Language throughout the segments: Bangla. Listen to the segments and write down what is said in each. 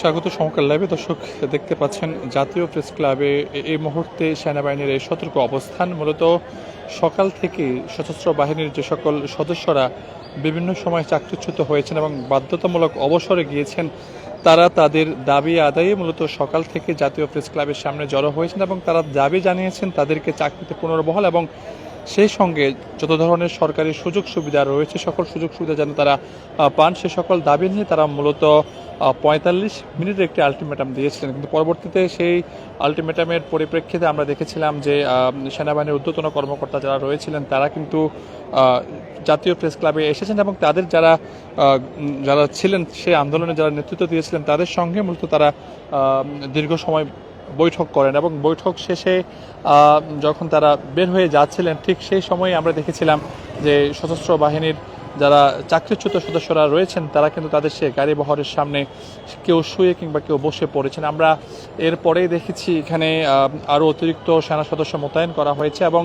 স্বাগত সমকাল লাইভে। দর্শক, দেখতে পাচ্ছেন, জাতীয় প্রেস ক্লাবে এই মুহূর্তে সেনাবাহিনীর এই সতর্ক অবস্থান। মূলত সকাল থেকে সশস্ত্র বাহিনীর যে সকল সদস্যরা বিভিন্ন সময় চাকরিচ্যুত হয়েছেন এবং বাধ্যতামূলক অবসরে গিয়েছেন, তারা তাদের দাবি আদায়ে মূলত সকাল থেকে জাতীয় প্রেস ক্লাবের সামনে জড়ো হয়েছেন এবং তারা দাবি জানিয়েছেন তাদেরকে চাকরিতে পুনর্বহাল এবং সেই সঙ্গে যত ধরনের সরকারি সুযোগ সুবিধা রয়েছে, সকল সুযোগ সুবিধা যেন তারা পান, সে সকল দাবি নিয়ে তারা মূলত পঁয়তাল্লিশ মিনিটের একটি আলটিমেটাম দিয়েছিলেন। কিন্তু পরবর্তীতে সেই আলটিমেটামের পরিপ্রেক্ষিতে আমরা দেখেছিলাম যে সেনাবাহিনীর ঊর্ধ্বতন কর্মকর্তা যারা রয়েছিলেন, তারা কিন্তু জাতীয় প্রেস ক্লাবে এসেছেন এবং তাদের যারা যারা ছিলেন সেই আন্দোলনে যারা নেতৃত্ব দিয়েছিলেন, তাদের সঙ্গে মূলত তারা দীর্ঘ সময় বৈঠক করেন এবং বৈঠক শেষে যখন তারা বের হয়ে যাচ্ছিলেন, ঠিক সেই সময়ে আমরা দেখেছিলাম যে সশস্ত্র বাহিনীর যারা চাকরিচ্যুত সদস্যরা রয়েছেন, তারা কিন্তু তাদের সে গাড়ি বহরের সামনে কেউ শুয়ে কিংবা কেউ বসে পড়েছেন। আমরা এরপরেই দেখেছি এখানে আরও অতিরিক্ত সেনা সদস্য মোতায়েন করা হয়েছে এবং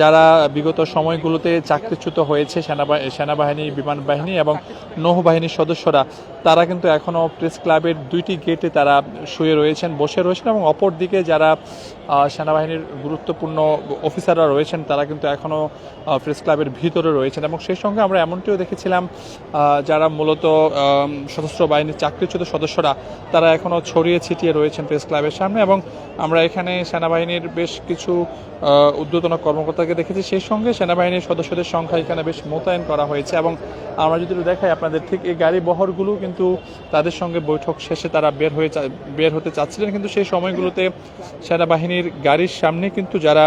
যারা বিগত সময়গুলোতে চাকরিচ্যুত হয়েছে, সেনাবা, সেনাবাহিনী, বিমান বাহিনী এবং নৌবাহিনীর সদস্যরা তারা কিন্তু এখনও প্রেস ক্লাবের দুইটি গেটে তারা শুয়ে রয়েছেন, বসে রয়েছেন এবং অপরদিকে যারা সেনাবাহিনীর গুরুত্বপূর্ণ অফিসাররা রয়েছেন, তারা কিন্তু এখনও প্রেস ক্লাবের ভিতরে রয়েছেন এবং সেই সঙ্গে আমরা এমনটিও দেখেছিলাম যারা মূলত সশস্ত্র বাহিনীর চাকরিচ্যুত সদস্যরা, তারা এখনও ছড়িয়ে ছিটিয়ে রয়েছেন প্রেস ক্লাবের সামনে এবং আমরা এখানে সেনাবাহিনীর বেশ কিছু উদ্যোতন কর্মকর্তাকে দেখেছি। সেই সঙ্গে সেনাবাহিনীর সদস্যদের সংখ্যা এখানে বেশ মোতায়েন করা হয়েছে এবং আমরা যদি দেখাই আপনাদের, ঠিক এই গাড়ি বহরগুলো কিন্তু তাদের সঙ্গে বৈঠক শেষে তারা বের হয়ে বের হতে চাচ্ছিলেন। কিন্তু সেই সময়গুলোতে সেনাবাহিনীর গাড়ির সামনে কিন্তু যারা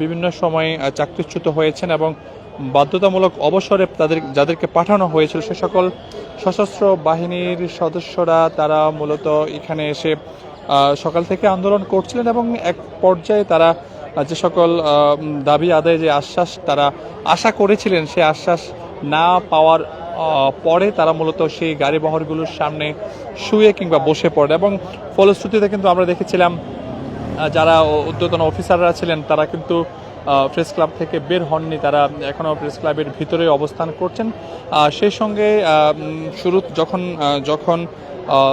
বিভিন্ন সময়ে চাকরিচ্যুত হয়েছেন এবং বাধ্যতামূলক অবসরে তাদের যাদেরকে পাঠানো হয়েছিল, সে সকল সশস্ত্র বাহিনীর সদস্যরা তারা মূলত এখানে এসে সকাল থেকে আন্দোলন করছিলেন এবং এক পর্যায়ে তারা যে সকল দাবি আদায় যে আশ্বাস তারা আশা করেছিলেন সেই আশ্বাস না পাওয়ার পরে তারা মূলত সেই গাড়ি বহরগুলোর সামনে শুয়ে কিংবা বসে পড়ে এবং ফলশ্রুতিতে কিন্তু আমরা দেখেছিলাম যারা উদ্যোতন অফিসাররা ছিলেন, তারা কিন্তু প্রেস ক্লাব থেকে বের হননি, তারা এখনও প্রেস ক্লাবের ভিতরে অবস্থান করছেন। সেই সঙ্গে শুরু, যখন যখন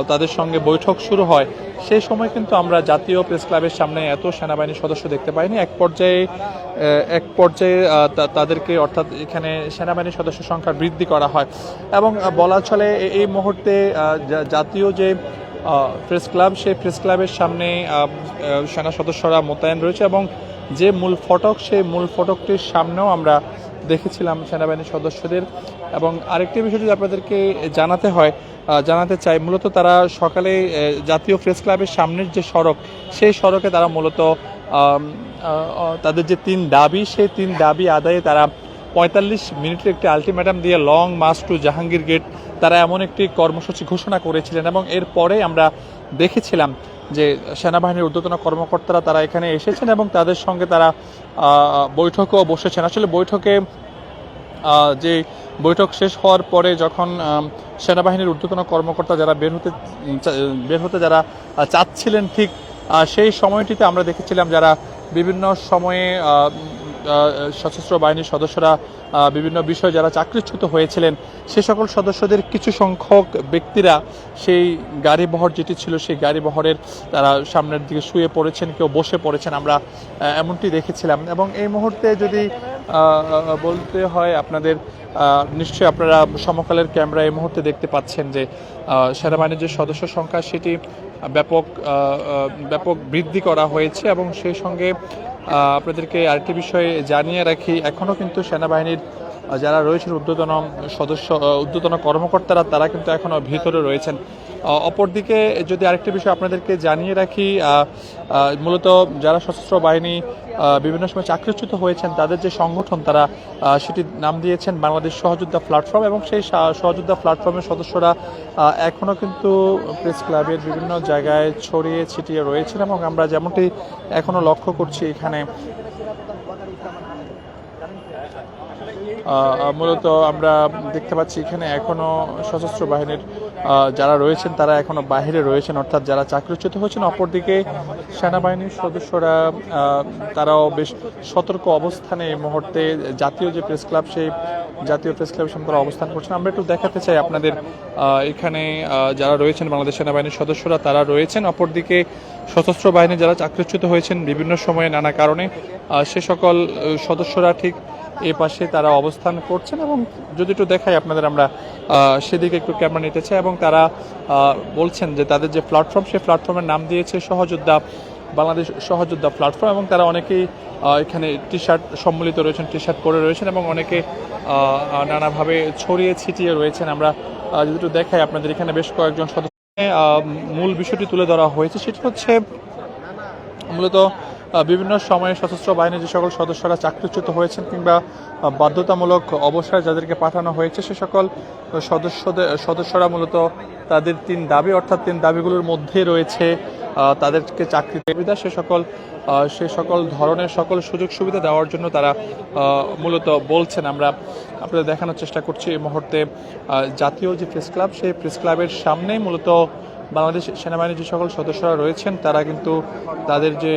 তাদের সঙ্গে বৈঠক শুরু হয়। সেই সময় কিন্তু আমরা জাতীয় প্রেস ক্লাবের সামনে এত সেনাবাহিনীর সদস্য দেখতে পাইনি। এক পর্যায়ে এক পর্যায়ে তাদেরকে অর্থাৎ এখানে সেনাবাহিনীর সদস্য সংখ্যা বৃদ্ধি করা হয়। এবং বলা চলে এই মুহূর্তে জাতীয় যে প্রেস ক্লাব, সেই প্রেস ক্লাবের সামনে সেনা সদস্যরা মোতায়েন রয়েছে এবং যে মূল ফটক, সেই মূল ফটকটির সামনেও আমরা দেখেছিলাম সেনাবাহিনীর সদস্যদের। এবং আরেকটি বিষয় যদি আপনাদেরকে জানাতে হয় জানাতে চাই। মূলত তারা সকালে জাতীয় প্রেস ক্লাবের সামনের যে সড়ক, সেই সড়কে তারা মূলত তাদের যে তিন দাবি, সেই তিন দাবি আদায়ে তারা পঁয়তাল্লিশ মিনিটের একটি আলটিমেটাম দিয়ে long march to Jahangir gate তারা এমন একটি কর্মসূচি ঘোষণা করেছিলেন এবং এরপরে আমরা দেখেছিলাম যে সেনাবাহিনীর ঊর্ধ্বতন কর্মকর্তারা তারা এখানে এসেছেন এবং তাদের সঙ্গে তারা বৈঠকেও বসেছেন। আসলে বৈঠকে যে বৈঠক শেষ হওয়ার পরে যখন সেনাবাহিনীর ঊর্ধ্বতন কর্মকর্তা যারা বের হতে বের হতে যারা চাচ্ছিলেন ঠিক সেই সময়টিতে আমরা দেখেছিলাম যারা বিভিন্ন সময়ে সশস্ত্র বাহিনীর সদস্যরা বিভিন্ন বিষয়ে যারা চাকরিচ্যুত হয়েছিলেন, সে সকল সদস্যদের কিছু সংখ্যক ব্যক্তিরা সেই গাড়ি বহর যেটি ছিল, সেই গাড়ি বহরের তারা সামনের দিকে শুয়ে পড়েছেন, কেউ বসে পড়েছেন, আমরা এমনটি দেখেছিলাম। এবং এই মুহূর্তে যদি বলতে হয় আপনাদের নিশ্চয়ই আপনারা সমকালের ক্যামেরা এই মুহূর্তে দেখতে পাচ্ছেন যে সেনাবাহিনীর যে সদস্য সংখ্যা, সেটি ব্যাপক ব্যাপক বৃদ্ধি করা হয়েছে এবং সেই সঙ্গে আপনাদেরকে আরেকটি বিষয়ে জানিয়ে রাখি এখনও কিন্তু সেনাবাহিনীর যারা রয়েছেন ঊর্ধ্বতন সদস্য ঊর্ধ্বতন কর্মকর্তারা, তারা কিন্তু এখনও ভিতরে রয়েছেন। অপরদিকে যদি আরেকটি বিষয় আপনাদেরকে জানিয়ে রাখি মূলত যারা সশস্ত্র বাহিনী বিভিন্ন সময় চাকরিচ্যুত হয়েছেন, তাদের যে সংগঠন তারা সেটির নাম দিয়েছেন বাংলাদেশ সহযোদ্ধা প্ল্যাটফর্ম এবং সেই সহযোদ্ধা প্ল্যাটফর্মের সদস্যরা এখনও কিন্তু প্রেস ক্লাবের বিভিন্ন জায়গায় ছড়িয়ে ছিটিয়ে রয়েছেন এবং আমরা যেমনটি এখনও লক্ষ্য করছি এখানে মূলত আমরা দেখতে পাচ্ছি এখানে এখনও সশস্ত্র বাহিনীর যারা রয়েছেন, তারা এখনও বাহিরে রয়েছেন, অর্থাৎ যারা চাকরিচ্যুত হয়েছেন, অপরদিকে সেনাবাহিনীর সদস্যরা তারাও বেশ সতর্ক অবস্থানে এই মুহূর্তে জাতীয় যে প্রেস ক্লাব, সেই জাতীয় প্রেস ক্লাবের সামনে তারা অবস্থান করছেন। আমরা একটু দেখাতে চাই আপনাদের এখানে যারা রয়েছেন বাংলাদেশ সেনাবাহিনীর সদস্যরা, তারা রয়েছেন। অপরদিকে সশস্ত্র বাহিনী যারা চাকরিচ্যুত হয়েছেন বিভিন্ন সময়ে নানা কারণে সে সকল সদস্যরা ঠিক এ পাশে তারা অবস্থান করছেন এবং যদি একটু দেখাই আপনাদের আমরা সেদিকে একটু ক্যামেরা নিতে চাই এবং তারা বলছেন যে তাদের যে প্ল্যাটফর্ম, সেই প্ল্যাটফর্মের নাম দিয়েছে সহযোদ্ধা, বাংলাদেশ সহযোদ্ধা প্ল্যাটফর্ম এবং তারা অনেকেই এখানে টি শার্ট সম্মিলিত রয়েছেন টি শার্ট পরে রয়েছেন এবং অনেকে নানাভাবে ছড়িয়ে ছিটিয়ে রয়েছেন। আমরা যদি একটু দেখাই আপনাদের এখানে বেশ কয়েকজন সদস্য মূল বিষয়টি তুলে ধরা হয়েছে, সেটি হচ্ছে মূলত বিভিন্ন সময়ে সশস্ত্র বাহিনীর যে সকল সদস্যরা চাকরিচ্যুত হয়েছেন কিংবা বাধ্যতামূলক অবসরে যাদেরকে পাঠানো হয়েছে, সে সকল সদস্যদের, সদস্যরা মূলত তাদের তিন দাবি, অর্থাৎ তিন দাবিগুলোর মধ্যে রয়েছে তাদেরকে চাকরি সুবিধা, সে সকল সে সকল ধরনের সকল সুযোগ সুবিধা দেওয়ার জন্য তারা মূলত বলছেন। আমরা আপনাদের দেখানোর চেষ্টা করছি এই মুহূর্তে জাতীয় যে প্রেস ক্লাব, সেই প্রেস ক্লাবের সামনেই মূলত বাংলাদেশ সেনাবাহিনীর যে সকল সদস্যরা রয়েছেন, তারা কিন্তু তাদের যে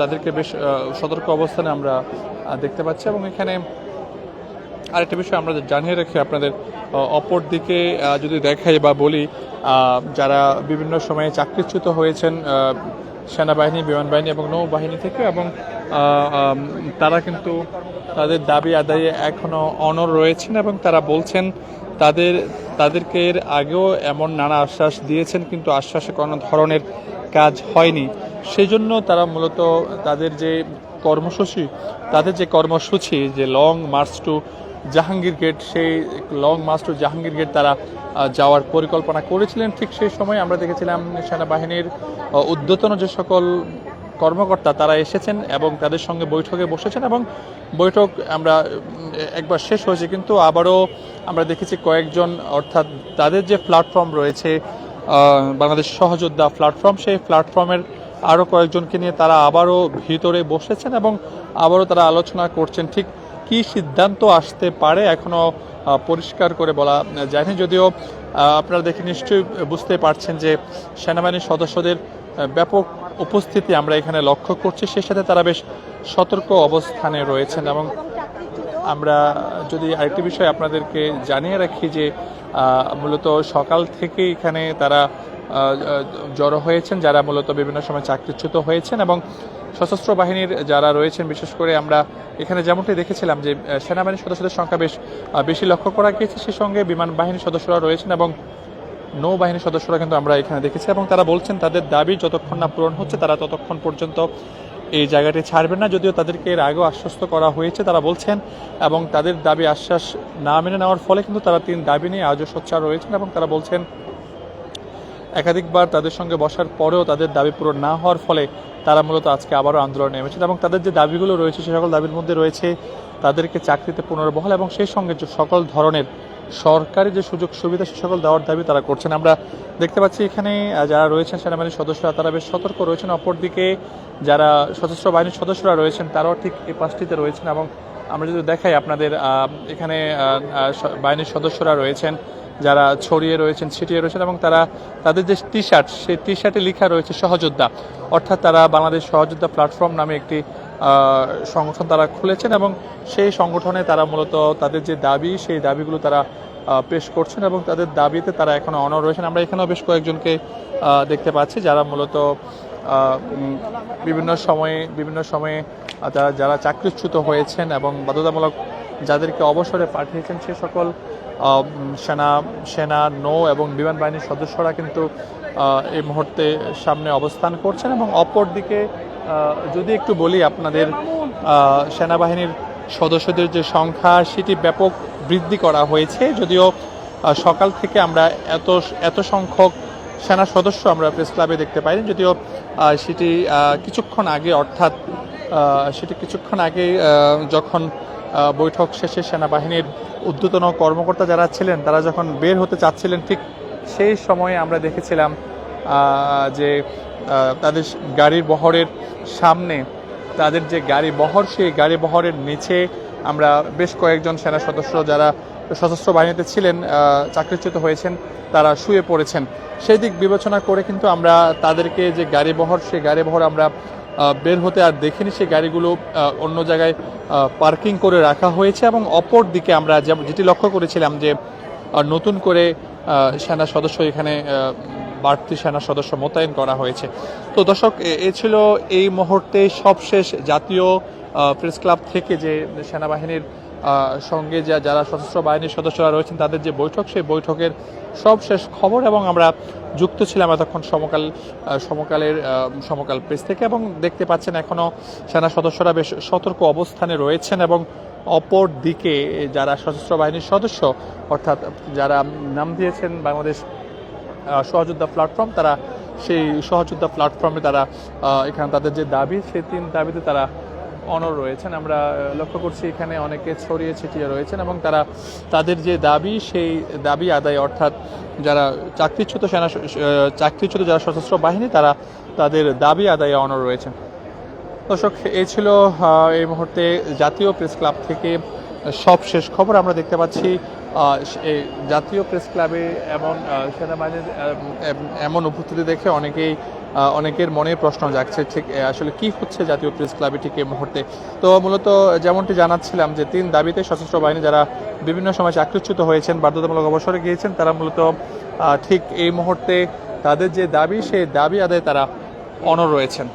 তাদেরকে বেশ সতর্ক অবস্থানে আমরা দেখতে পাচ্ছি এবং এখানে আরেকটা বিষয় আমরা জানিয়ে রাখি আপনাদের অপর দিকে যদি দেখাই বা বলি যারা বিভিন্ন সময়ে চাকরিচ্যুত হয়েছেন সেনাবাহিনী বিমান বাহিনী এবং নৌবাহিনী থেকে এবং তারা কিন্তু তাদের দাবি আদায়ে এখনও অনর রয়েছেন এবং তারা বলছেন তাদের, তাদেরকে এর আগেও এমন নানা আশ্বাস দিয়েছেন, কিন্তু আশ্বাসে কোনো ধরনের কাজ হয়নি। সেই জন্য তারা মূলত তাদের যে কর্মসূচি, তাদের যে কর্মসূচি, যে long march to Jahangir gate, সেই long march to Jahangir gate তারা যাওয়ার পরিকল্পনা করেছিলেন। ঠিক সেই সময় আমরা দেখেছিলাম সেনাবাহিনীর ঊর্ধ্বতন যে সকল কর্মকর্তা তারা এসেছেন এবং তাদের সঙ্গে বৈঠকে বসেছেন এবং বৈঠক আমরা একবার শেষ হয়েছে, কিন্তু আবারও আমরা দেখেছি কয়েকজন, অর্থাৎ তাদের যে প্ল্যাটফর্ম রয়েছে বাংলাদেশ সহযোদ্ধা প্ল্যাটফর্ম সেই প্ল্যাটফর্মের আরও কয়েকজনকে নিয়ে তারা আবারও ভিতরে বসেছেন এবং আবারও তারা আলোচনা করছেন ঠিক কি সিদ্ধান্ত আসতে পারে এখনও পরিষ্কার করে বলা যায়নি, যদিও আপনারা দেখে নিশ্চয়ই বুঝতে পারছেন যে সেনাবাহিনীর সদস্যদের ব্যাপক উপস্থিতি আমরা এখানে লক্ষ্য করছি। সেই সাথে তারা বেশ সতর্ক অবস্থানে রয়েছেন এবং আমরা যদি আরেকটি বিষয় আপনাদেরকে জানিয়ে রাখি যে মূলত সকাল থেকে এখানে তারা জড়ো হয়েছেন, যারা মূলত বিভিন্ন সময় চাকরিচ্যুত হয়েছেন এবং সশস্ত্র বাহিনীর যারা রয়েছেন, বিশেষ করে আমরা এখানে যেমনটি দেখেছিলাম যে সেনাবাহিনীর সদস্যদের সংখ্যা বেশ বেশি লক্ষ্য করা গিয়েছে। সেই সঙ্গে বিমান বাহিনীর সদস্যরা রয়েছেন এবং নৌবাহিনীর সদস্যরা কিন্তু আমরা এখানে দেখেছি এবং তারা বলছেন তাদের দাবি যতক্ষণ না পূরণ হচ্ছে, তারা ততক্ষণ পর্যন্ত এই জায়গাটি ছাড়বেন না। যদিও তাদেরকে এর আগেও আশ্বস্ত করা হয়েছে, তারা বলছেন, এবং তাদের দাবি আশ্বাস না মেনে নেওয়ার ফলে কিন্তু তারা তিন দাবি নিয়ে আজও সোচ্চার রয়েছেন এবং তারা বলছেন, একাধিকবার তাদের সঙ্গে বসার পরেও তাদের দাবি পূরণ না হওয়ার ফলে তারা মূলত আজকে আবারও আন্দোলনে নেমেছেন এবং তাদের যে দাবিগুলো রয়েছে, সে সকল দাবির মধ্যে রয়েছে তাদেরকে চাকরিতে পুনর্বহাল এবং সেই সঙ্গে সকল ধরনের সরকারি যে সুযোগ সুবিধা, সে সকল দেওয়ার দাবি তারা করছেন। আমরা দেখতে পাচ্ছি এখানে যারা রয়েছেন সেনাবাহিনীর সদস্যরা, তারা বেশ সতর্ক রয়েছেন। অপরদিকে যারা সশস্ত্র বাহিনীর সদস্যরা রয়েছেন, তারাও ঠিক এই পাশটিতে রয়েছেন এবং আমরা যদি দেখাই আপনাদের এখানে বাহিনীর সদস্যরা রয়েছেন, যারা ছড়িয়ে রয়েছেন, ছিটিয়ে রয়েছেন এবং তারা তাদের যে টি শার্ট সেই টি শার্টে লেখা রয়েছে সহযোদ্ধা। অর্থাৎ তারা বাংলাদেশ সহযোদ্ধা প্ল্যাটফর্ম নামে একটি সংগঠন তারা খুলেছেন এবং সেই সংগঠনে তারা মূলত তাদের যে দাবি সেই দাবিগুলো তারা পেশ করছেন এবং তাদের দাবিতে তারা এখনও অনর রয়েছেন। আমরা এখানেও বেশ কয়েকজনকে দেখতে পাচ্ছি যারা মূলত বিভিন্ন সময়ে বিভিন্ন সময়ে তারা যারা চাকরিচ্যুত হয়েছেন এবং বাধ্যতামূলক যাদেরকে অবসরে পাঠিয়েছেন সে সকল সেনা সেনা নৌ এবং বিমান বাহিনীর সদস্যরা কিন্তু এই মুহূর্তে সামনে অবস্থান করছেন এবং অপর দিকে আহ, যদি একটু বলি আপনাদের সেনাবাহিনীর সদস্যদের যে সংখ্যা, সেটি ব্যাপক বৃদ্ধি করা হয়েছে। যদিও সকাল থেকে আমরা এত এত সংখ্যক সেনা সদস্য আমরা প্রেস ক্লাবে দেখতে পাইনি। যদিও সেটি কিছুক্ষণ আগে, অর্থাৎ সেটি কিছুক্ষণ আগে যখন বৈঠক শেষে সেনাবাহিনীর ঊর্ধ্বতন কর্মকর্তা যারা ছিলেন, তারা যখন বের হতে চাচ্ছিলেন, ঠিক সেই সময়ে আমরা দেখেছিলাম যে তাদের গাড়ির বহরের সামনে, তাদের যে গাড়ি বহর, সেই গাড়ি বহরের নিচে আমরা বেশ কয়েকজন সেনা সদস্য যারা সশস্ত্র বাহিনীতে ছিলেন চাকরিচ্যুত হয়েছেন, তারা শুয়ে পড়েছেন। সেই দিক বিবেচনা করে কিন্তু আমরা তাদেরকে যে গাড়ি বহর, সেই গাড়ি বহর আমরা বের হতে আর দেখিনি। সেই গাড়িগুলো অন্য জায়গায় পার্কিং করে রাখা হয়েছে এবং অপর দিকে আমরা যেটি লক্ষ্য করেছিলাম যে নতুন করে সেনা সদস্য এখানে বাড়তি সেনা সদস্য মোতায়েন করা হয়েছে। তো দর্শক, এ- ছিল এই মুহূর্তে সবশেষ জাতীয় প্রেস ক্লাব থেকে যে সেনাবাহিনীর সঙ্গে যা, যারা সশস্ত্র বাহিনীর সদস্যরা রয়েছেন, তাদের যে বৈঠক, সেই বৈঠকের সবশেষ খবর এবং আমরা যুক্ত ছিলাম এতক্ষণ সমকাল সমকালের সমকাল প্রেস থেকে এবং দেখতে পাচ্ছেন এখনও সেনা সদস্যরা বেশ সতর্ক অবস্থানে রয়েছেন এবং অপর দিকে যারা সশস্ত্র বাহিনীর সদস্য, অর্থাৎ যারা নাম দিয়েছেন বাংলাদেশ সহযোদ্ধা প্ল্যাটফর্ম তারা সেই সহযোদ্ধা প্ল্যাটফর্মে তারা এখানে তাদের যে দাবি, সেই তিন দাবিতে তারা অনর রয়েছেন। আমরা লক্ষ্য করছি এখানে অনেকে ছড়িয়ে ছিটিয়ে রয়েছেন এবং তারা তাদের যে দাবি, সেই দাবি আদায় অর্থাৎ যারা চাকরিচ্যুত সেনা চাকরিচ্যুত যারা সশস্ত্র বাহিনী, তারা তাদের দাবি আদায়ে অনর রয়েছেন। দর্শক এই ছিল এই মুহূর্তে জাতীয় প্রেস ক্লাব থেকে সব শেষ খবর। আমরা দেখতে পাচ্ছি জাতীয় প্রেস ক্লাবে এমন সেনাবাহিনীর এমন উপস্থিতি দেখে অনেকেই অনেকের মনে প্রশ্ন জাগছে, ঠিক আসলে কি হচ্ছে জাতীয় প্রেস ক্লাবে ঠিক এই মুহূর্তে? তো মূলত যেমনটি জানাচ্ছিলাম যে তিন দাবিতে সশস্ত্র বাহিনী যারা বিভিন্ন সময় চাকরিচ্যুত হয়েছেন, বাধ্যতামূলক অবসরে গিয়েছেন, তারা মূলত ঠিক এই মুহূর্তে তাদের যে দাবি, সেই দাবি আদায় তারা অনর রয়েছেন।